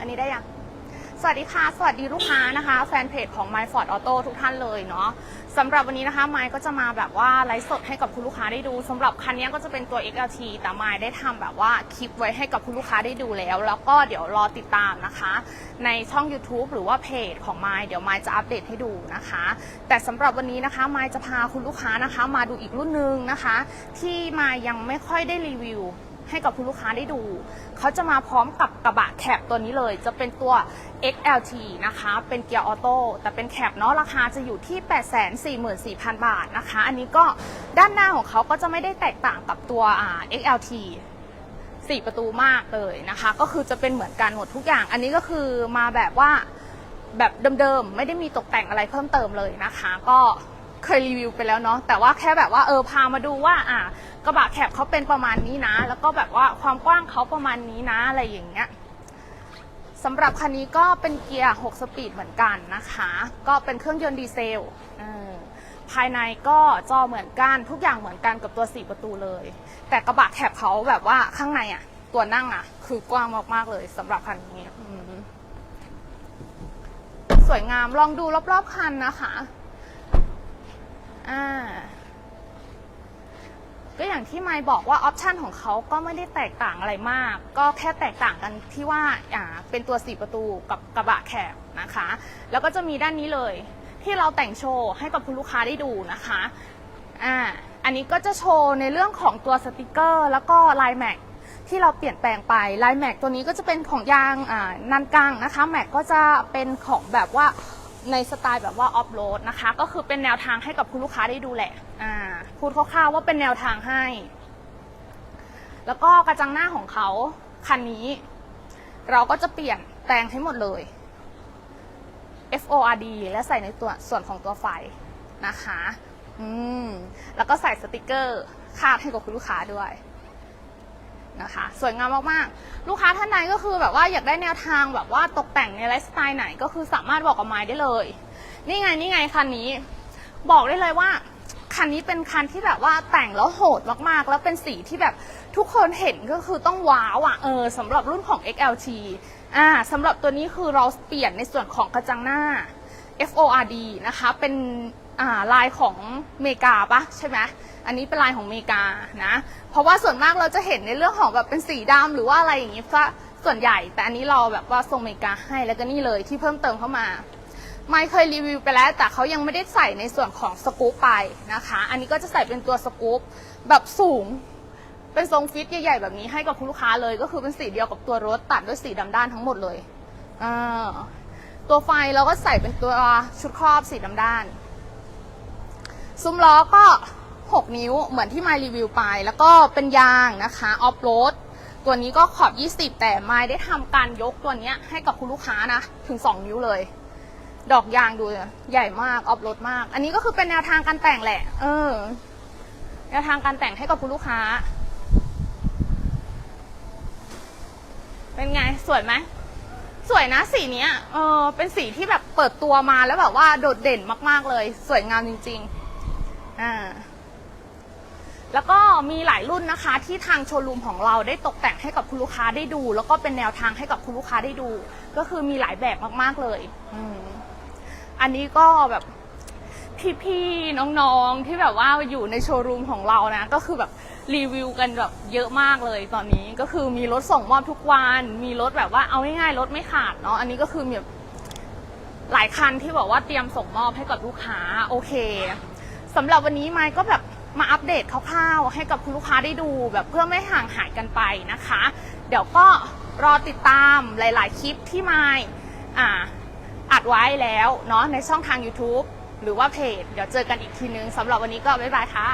อันนี้ได้ยังสวัสดีค่ะ สวัสดีลูกค้านะคะ แฟนเพจของ My Ford Auto ทุกท่านเลยเนาะสำหรับวันนี้นะคะไมค์ก็จะมาแบบว่าไลฟ์สดให้กับคุณลูกค้าได้ดูสำหรับคันนี้ก็จะเป็นตัว XLT แต่ไมค์ได้ทำแบบว่าคลิปไว้ให้กับคุณลูกค้าได้ดูแล้ว แล้วก็เดี๋ยวรอติดตามนะคะ ในช่อง YouTube หรือว่าเพจของไมค์เดี๋ยวไมค์จะอัปเดตให้ดูนะคะ แต่สำหรับวันนี้นะคะไมค์จะพาคุณลูกค้านะคะ มาดูอีกรุ่นหนึ่งนะคะ ที่ไมค์ยังไม่ค่อยได้รีวิว ให้กับคุณลูกค้าได้ดู เขาจะมาพร้อมกับกระบะแคปตัวนี้เลย จะเป็นตัว XLT นะคะ เป็นเกียร์ออโต้แต่เป็นแคปเนาะราคาจะอยู่ที่ 844,000 บาทนะคะ อันนี้ก็ด้านหน้าของเขาก็จะไม่ได้แตกต่างกับตัว XLT 4 ประตูมากเลยนะคะ ก็คือจะเป็นเหมือนกันหมดทุกอย่าง อันนี้ก็คือมาแบบว่าแบบเดิมๆ ไม่ได้มีตกแต่งอะไรเพิ่มเติมเลยนะคะ ก็ เคยรีวิวไปแล้วเนาะแต่ว่าแค่แบบว่าเออพามาดูว่าอะกระบะแคปเขาเป็นประมาณนี้นะ แล้วก็แบบว่าความกว้างเขาประมาณนี้นะอะไรอย่างเงี้ยสำหรับคันนี้ก็เป็นเกียร์ 6 สปีดเหมือนกันนะคะ ก็เป็นเครื่องยนต์ดีเซลภายในก็จอเหมือนกันทุกอย่างเหมือนกันกับตัว 4 ประตูเลย แต่กระบะแคบเขาแบบว่าข้างในอะ ตัวนั่งอะ คือกว้างมากๆเลยสำหรับคันนี้สวยงามลองดูรอบๆคันนะคะ อ่า ก็อย่างที่ไมค์บอกว่าออปชันของเขาก็ไม่ได้แตกต่างอะไรมาก ก็แค่แตกต่างกันที่ว่าอ่าเป็นตัว4ประตูกับกระบะแคบนะคะ แล้วก็จะมีด้านนี้เลย ที่เราแต่งโชว์ให้กับคุณลูกค้าได้ดูนะคะอ่าอันนี้ก็จะโชว์ในเรื่องของตัวสติกเกอร์ แล้วก็ลายแม็กที่เราเปลี่ยนแปลงไปลายแม็กตัวนี้ก็จะเป็นของยางอ่านันกังนะคะแม็กก็จะเป็นของแบบว่า ในสไตล์แบบว่าออฟโรดนะคะ ก็คือเป็นแนวทางให้กับคุณลูกค้าได้ดูแหละอ่าพูดคร่าวๆว่าเป็นแนวทางให้ แล้วก็กระจังหน้าของเขาคันนี้ เราก็จะเปลี่ยนแปลงให้หมดเลย FORD และใส่ในตัวส่วนของตัวไฟนะคะ อืม แล้วก็ใส่สติกเกอร์คาดให้กับคุณลูกค้าด้วย นะคะ สวยงามมากๆ ลูกค้าท่านใดก็คือแบบว่าอยากได้แนวทางแบบว่าตกแต่งในไลฟ์สไตล์ไหนก็คือสามารถบอกกับไม้ได้เลย นี่ไงนี่ไงคันนี้ บอกได้เลยว่าคันนี้เป็นคันที่แบบว่าแต่งแล้วโหดมากๆ แล้วเป็นสีที่แบบทุกคนเห็นก็คือต้องว้าวอะเออสำหรับรุ่นของ XLT อ่าสำหรับตัวนี้คือเราเปลี่ยนในส่วนของกระจังหน้า FORD นะคะเป็น อ่าลายของเมกาปะใช่ไหมอันนี้เป็นลายของเมกานะ เพราะว่าส่วนมากเราจะเห็นในเรื่องของแบบเป็นสีดำหรือว่าอะไรอย่างงี้ซะส่วนใหญ่ แต่อันนี้เราแบบว่าทรงเมกาให้แล้วก็นี่เลยที่เพิ่มเติมเข้ามาไม่เคยรีวิวไปแล้ว แต่เขายังไม่ได้ใส่ในส่วนของสกู๊ปไปนะคะ อันนี้ก็จะใส่เป็นตัวสกู๊ปแบบสูง เป็นทรงฟิตใหญ่ๆแบบนี้ให้กับคุณลูกค้าเลย ก็คือเป็นสีเดียวกับตัวรถตัดด้วยสีดำด้านทั้งหมดเลย ตัวไฟเราก็ใส่เป็นตัวชุดครอบสีดำด้าน ซุ้มล้อก็ 6 นิ้วเหมือนที่ไมล์รีวิวไป แล้วก็เป็นยางนะคะออฟโรดตัวนี้ก็ขอบ 20 แต่ไมล์ได้ทำการยกตัวนี้ให้กับคุณลูกค้านะถึง 2 นิ้วเลย ดอกยางดูใหญ่มากออฟโรดมาก อันนี้ก็คือเป็นแนวทางการแต่งแหละ เออ แนวทางการแต่งให้กับคุณลูกค้า เป็นไงสวยไหมสวยนะสีนี้เออเป็นสีที่แบบเปิดตัวมาแล้วแบบว่าโดดเด่นมาก ๆ เลย สวยงามจริง ๆ อ่าแล้วก็มีหลายรุ่นนะคะที่ทางโชว์รูมของเราได้ตกแต่งให้กับคุณลูกค้าได้ดู แล้วก็เป็นแนวทางให้กับคุณลูกค้าได้ดู ก็คือมีหลายแบบมากๆเลยอืมอันนี้ก็แบบพี่ๆน้องๆที่แบบว่าอยู่ในโชว์รูมของเรานะ ก็คือแบบรีวิวกันแบบเยอะมากเลยตอนนี้ก็คือมีรถส่งมอบทุกวันมีรถแบบว่าเอาง่ายๆรถไม่ขาดเนาะอันนี้ก็คือมีแบบหลายคันที่บอกว่าเตรียมส่งมอบให้กับลูกค้าโอเค สำหรับวันนี้ไมค์ก็แบบมาอัปเดตคร่าวๆให้กับคุณลูกค้าได้ดูแบบเพื่อไม่ห่างหายกันไปนะคะ เดี๋ยวก็รอติดตามหลาย ๆ คลิปที่ไมค์อ่าอัดไว้แล้วเนาะในช่องทาง YouTube หรือว่าเพจ เดี๋ยวเจอกันอีกทีนึงสำหรับวันนี้ก็บ๊ายบายค่ะ